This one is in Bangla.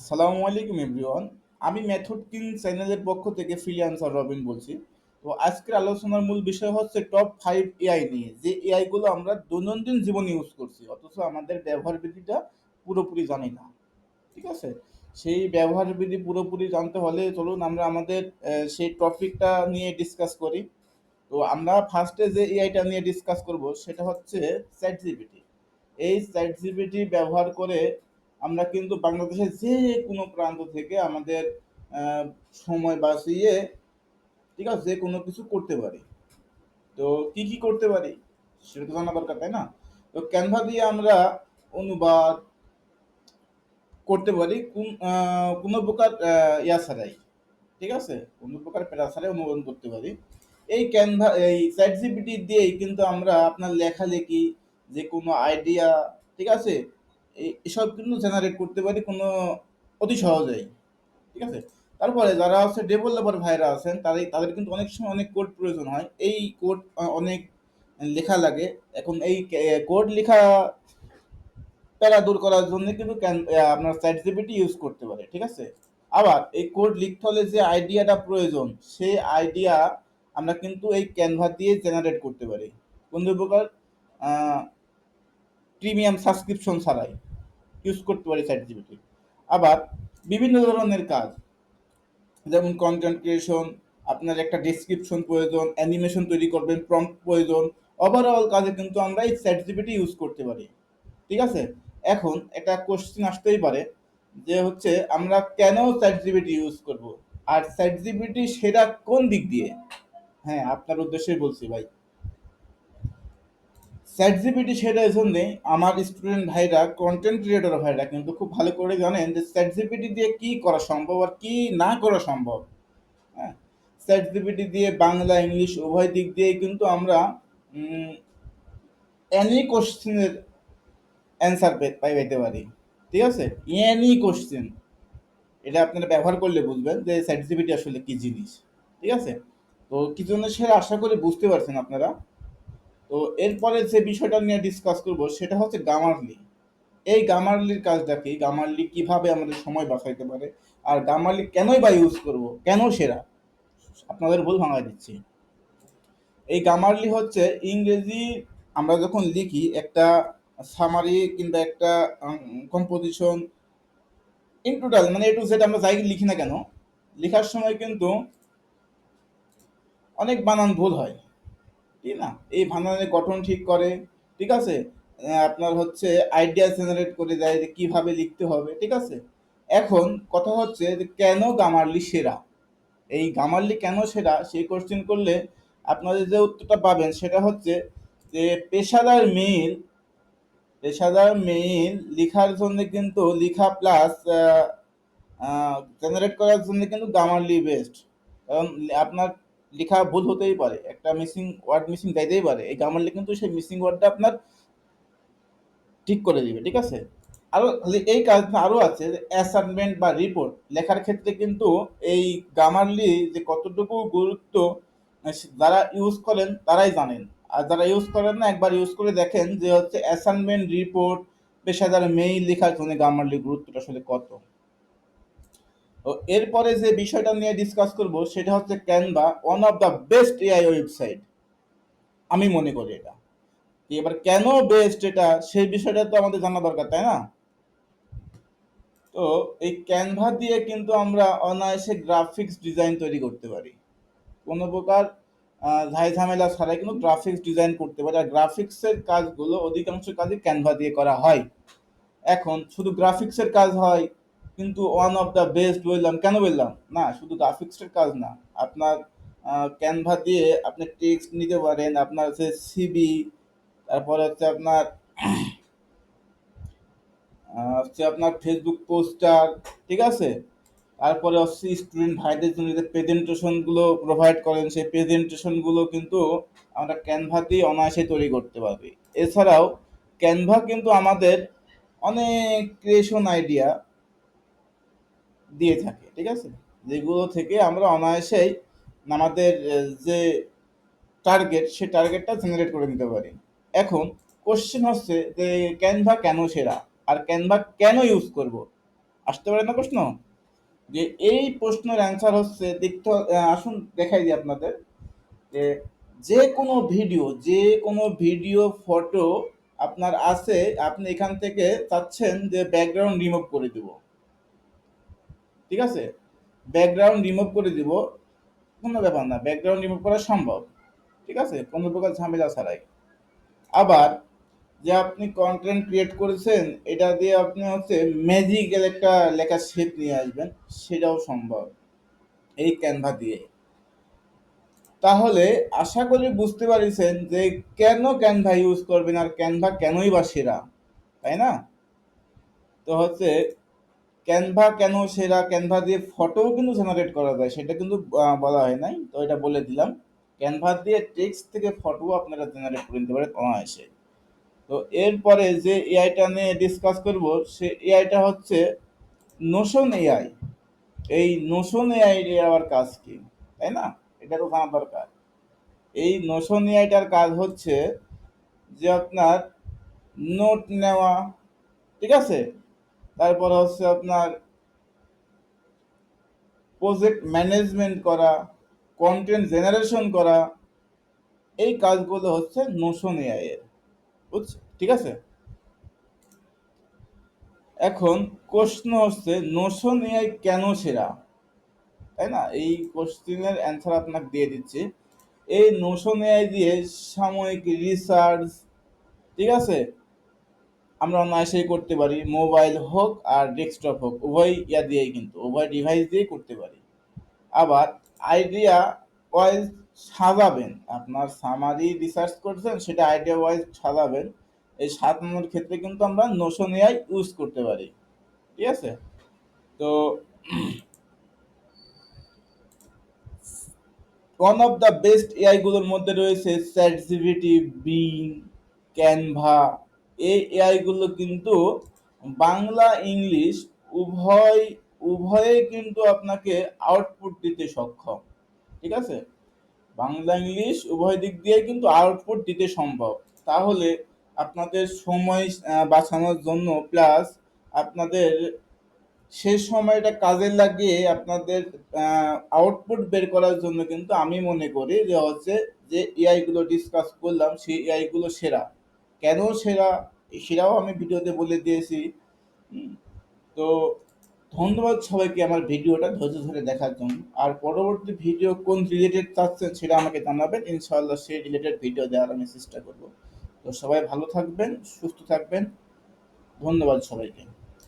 আসসালামু আলাইকুম এভরিওয়ান আমি মেথড কিং চ্যানেলের পক্ষ থেকে ফ্রিল্যান্সার রবিন বলছি। তো আজকের আলোচনার মূল বিষয় হচ্ছে টপ ফাইভ এআই নিয়ে। যে এআই গুলো আমরা দৈনন্দিন জীবনে ইউজ করছি, অথচ আমাদের ব্যবহার বিধিটা পুরোপুরি জানি না। ঠিক আছে? সেই ব্যবহার বিধি পুরোপুরি জানতে হলে চলুন আমরা আমাদের সেই টপিকটা নিয়ে ডিসকাস করি। তো আমরা ফার্স্টে যে এআইটা নিয়ে ডিসকাস করব, সেটা হচ্ছে চ্যাট জিপিটি এই চ্যাট জিপিটি ব্যবহার করে আমরা কিন্তু বাংলাদেশের যে কোনো প্রান্ত থেকে আমাদের সময় বাঁচিয়ে, ঠিক আছে যে কোনো কিছু করতে পারি। তো কি কি করতে পারি? সেটা তো জানা দরকার, তাই না? তো ক্যানভা দিয়ে আমরা অনুবাদ করতে পারি কোন কোনো প্রকার ইয়া ছাড়াই, ঠিক আছে? কোনো প্রকার প্যারা ছাড়াই অনুবাদ করতে পারি। এই ক্যানভা এই চ্যাট জিপিটি দিয়েই কিন্তু আমরা আপনার লেখালেখি যে কোনো আইডিয়া ঠিক আছে? এসব কিন্তু জেনারেট করতে পারি কোনো অতি সহজেই, ঠিক আছে? তারপরে যারা হচ্ছে ডেভেলপার ভাইরা আছেন, তাদের তাদের কিন্তু অনেক সময় অনেক কোড প্রয়োজন হয়। এই কোড অনেক লেখা লাগে। এখন এই কোড লেখা প্যারা দূর করার জন্য কিন্তু আপনার চ্যাট জিপিটি ইউজ করতে পারে, ঠিক আছে? আবার এই কোড লিখতে হলে যে আইডিয়াটা প্রয়োজন, সেই আইডিয়া আমরা কিন্তু এই ক্যানভা দিয়ে জেনারেট করতে পারি। কোন প্রকার প্রিমিয়াম সাবস্ক্রিপশন ছাড়াই। ইউজ করতে পারি চ্যাট জিপিটি আবার বিভিন্ন ধরনের কাজ, যেমন কন্টেন্ট ক্রিয়েশন আপনার একটা ডেসক্রিপশন প্রয়োজন অ্যানিমেশন তৈরি করবেন প্রম্পট প্রয়োজন ওভারঅল কাজে কিন্তু আমরা এই চ্যাট জিপিটি ইউজ করতে পারি। ঠিক আছে? এখন একটা কোশ্চেন আসতেই পারে, যে হচ্ছে আমরা কেন চ্যাট জিপিটি ইউজ করব? আর চ্যাট জিপিটি সেটা কোন দিক দিয়ে? হ্যাঁ আপনার উদ্দেশ্যেই বলছি ভাই। চ্যাট জিপিটি এই জন্যে আমার স্টুডেন্ট ভাইরা কন্টেন্ট ক্রিয়েটর ভাইরা কিন্তু খুব ভালো করে জানেন যে চ্যাট জিপিটি দিয়ে কি করা সম্ভব আর কি না করা সম্ভব। হ্যাঁ? চ্যাট জিপিটি দিয়ে বাংলা, ইংলিশ উভয় দিক দিয়ে কিন্তু আমরা এনি কোশ্চেনের অ্যান্সার পাই পেতে পারি। ঠিক আছে? এনি কোশ্চেন এটা আপনারা ব্যবহার করলে বুঝবেন যে চ্যাট জিপিটি আসলে কি জিনিস। ঠিক আছে? তো কি জন্য সেটা আশা করি বুঝতে পারছেন আপনারা। তো এরপরে যে বিষয়টা নিয়ে ডিসকাস করব, সেটা হচ্ছে গামারলি এই গামারলির কাজটা কি গামারলি কীভাবে আমাদের সময় বাঁচাইতে পারে আর গামারলি কেনই বা ইউজ করব, কেন সেরা? আপনাদের ভুল ভাঙা দিচ্ছি। এই গামারলি হচ্ছে ইংরেজি, আমরা যখন লিখি একটা সামারি কিংবা একটা কম্পোজিশন ইন টোটাল মানে এ টু জেড আমরা যাই লিখি না কেন, লেখার সময় কিন্তু অনেক বানান ভুল হয়। ঠিক না? এই বানানের গঠন ঠিক করে, ঠিক আছে? আপনার হচ্ছে আইডিয়া জেনারেট করে দেয় যে কীভাবে লিখতে হবে, ঠিক আছে? এখন কথা হচ্ছে যে কেন গামারলি সেরা? এই গামারলি কেন সেরা? সেই কোশ্চেন করলে আপনাদের যে উত্তরটা পাবেন সেটা হচ্ছে যে পেশাদার মেইল পেশাদার মেইল লেখার জন্য কিন্তু লেখা প্লাস জেনারেট করার জন্য কিন্তু গামারলি বেস্ট কারণ আপনার লেখা ভুল হতেই পারে, একটা মিসিং ওয়ার্ড মিসিং যাইতেই পারে, এই গামারলি কিন্তু সেই মিসিং ওয়ার্ডটা আপনার ঠিক করে দিবে, ঠিক আছে? আরও এই কাজ আরও আছে অ্যাসাইনমেন্ট বা রিপোর্ট লেখার ক্ষেত্রে কিন্তু এই গামারলি যে কতটুকু গুরুত্ব যারা ইউজ করেন তারাই জানেন। আর যারা ইউজ করেন না, একবার ইউজ করে দেখেন যে হচ্ছে অ্যাসাইনমেন্ট রিপোর্ট পেশাদার মেইল লেখার জন্য গামারলি গুরুত্বটা আসলে কত। এরপরে যে বিষয়টা নিয়ে ডিসকাস করব, সেটা হচ্ছে Canva one of the best AI website আমি মনে করি এটা। এবার কেন বেস্ট এটা? সেই বিষয়টা তো আমাদের জানা দরকার, তাই না? তো এই ক্যানভা দিয়ে কিন্তু আমরা অনায়াসে গ্রাফিক্স ডিজাইন তৈরি করতে পারি। কোনো প্রকার ঝাই ঝামেলা ছাড়াই কিন্তু গ্রাফিক্স ডিজাইন করতে পারি। আর গ্রাফিক্সের কাজগুলো অধিকাংশ কাজই ক্যানভা দিয়ে করা হয়। এখন শুধু গ্রাফিক্সের কাজ হয় কিন্তু ওয়ান অফ দ্য বেস্ট বললাম, কেন বললাম? না, শুধু গ্রাফিক্সের কাজ না, আপনার ক্যানভা দিয়ে আপনি টেক্সট নিতে পারেন, আপনার হচ্ছে সিবি তারপরে হচ্ছে আপনার হচ্ছে আপনার ফেসবুক পোস্টার ঠিক আছে? তারপরে হচ্ছে স্টুডেন্ট ভাইদের জন্য যে প্রেজেন্টেশনগুলো প্রোভাইড করেন, সেই প্রেজেন্টেশনগুলো কিন্তু আমরা ক্যানভা দিয়ে অনায়াসে তৈরি করতে পারবি। এছাড়াও ক্যানভা কিন্তু আমাদের অনেক ক্রিয়েশন আইডিয়া দিয়ে থাকে, ঠিক আছে? যেগুলো থেকে আমরা অনায়াসেই আমাদের যে টার্গেট সেই টার্গেটটা জেনারেট করে নিতে পারি। এখন কোশ্চেন হচ্ছে যে ক্যানভা কেন সেরা? আর ক্যানভা কেন ইউজ করব? আসতে পারে না প্রশ্ন? যে এই প্রশ্নের অ্যান্সার হচ্ছে, দেখতে আসুন দেখাই দিই আপনাদের। যে যে কোনো ভিডিও যে কোনো ভিডিও ফটো আপনার আছে, আপনি এখান থেকে চাচ্ছেন যে ব্যাকগ্রাউন্ড রিমুভ করে দিব। ঠিক আছে? ব্যাকগ্রাউন্ড রিমুভ করে দিব। কোনো ব্যাপার না ব্যাকগ্রাউন্ড রিমুভ করা সম্ভব। ঠিক আছে? কোনো প্রকার ঝামেলা ছাড়াই। আবার যে আপনি কন্টেন্ট ক্রিয়েট করেছেন, এটা দিয়ে আপনি হচ্ছে ম্যাজিক্যাল একটা লেখা শেপ নিয়ে আসবেন, সেটাও সম্ভব। এই ক্যানভা দিয়ে। তাহলে আশা করি বুঝতে পারিছেন যে কেন ক্যানভা ইউজ করবেন আর ক্যানভা কেনই বা সেরা, তাই না? তো হচ্ছে ক্যানভা কেন সেরা? ক্যানভা দিয়ে ফটোও কিন্তু জেনারেট করা যায়, সেটা কিন্তু বলা হয় নাই। তো এটা বলে দিলাম। ক্যানভা দিয়ে টেক্সট থেকে ফটো আপনারা জেনারেট করে নিতে পারেন অনায়াসে। তো এরপরে যে এআইটা নিয়ে ডিসকাস করব, সে এআইটা হচ্ছে নোশন এআই এই নোশন এআই আবার কাজ কি, তাই না? এটা তো জানা দরকার। এই নোশন এআইটার কাজ হচ্ছে যে আপনার নোট নেওয়া, ঠিক আছে? তারপর হচ্ছে আপনার প্রজেক্ট ম্যানেজমেন্ট করা কন্টেন্ট জেনারেশন করা, এই কাজগুলো হচ্ছে নোশন এআই এর, বুঝছ? ঠিক আছে? এখন প্রশ্ন হচ্ছে নোশন এআই কেন সেরা? তাই না? এই কোশ্চেনের অ্যান্সার আপনাকে দিয়ে দিচ্ছি। এই নোশন এআই দিয়ে সাময়িক রিসার্চ ঠিক আছে? আমরা অনায়াসেই করতে পারি, মোবাইল হোক আর ডেস্কটপ হোক, উভয় ইয়া দিয়েই কিন্তু, উভয় ডিভাইস দিয়েই করতে পারি। আবার আইডিয়া ওয়াইজ সাজাবেন, আপনার সামারি রিসার্চ করছেন, সেটা আইডিয়া ওয়াইজ সাজাবেন, এই সাজানোর ক্ষেত্রে কিন্তু আমরা নোশন এআই ইউজ করতে পারি, ঠিক আছে? তো ওয়ান অফ দ্য বেস্ট এআইগুলোর মধ্যে রয়েছে চ্যাট জিপিটি বিং ক্যানভা এই এআই গুলো কিন্তু বাংলা, ইংলিশ উভয়, উভয়ে কিন্তু আপনাকে আউটপুট দিতে সক্ষম, ঠিক আছে? বাংলা, ইংলিশ উভয় দিক দিয়ে কিন্তু আউটপুট দিতে সম্ভব। তাহলে আপনাদের সময় বাঁচানোর জন্য প্লাস আপনাদের সেই সময়টা কাজে লাগিয়ে আপনাদের আউটপুট বের করার জন্য কিন্তু আমি মনে করি যে হচ্ছে যে এআই গুলো ডিসকাস করলাম, সেই এআই গুলো সেরা। কেন সেরা, সেরাও আমি ভিডিওতে বলে দিয়েছি। তো ধন্যবাদ সবাইকে আমার ভিডিওটা ধৈর্য ধরে দেখার জন্য। আর পরবর্তী ভিডিও কোন রিলেটেড চাচ্ছেন সেটা আমাকে জানাবেন, ইনশাআল্লাহ সেই রিলেটেড ভিডিও দেওয়ার আমি চেষ্টা করব। তো সবাই ভালো থাকবেন, সুস্থ থাকবেন। ধন্যবাদ সবাইকে।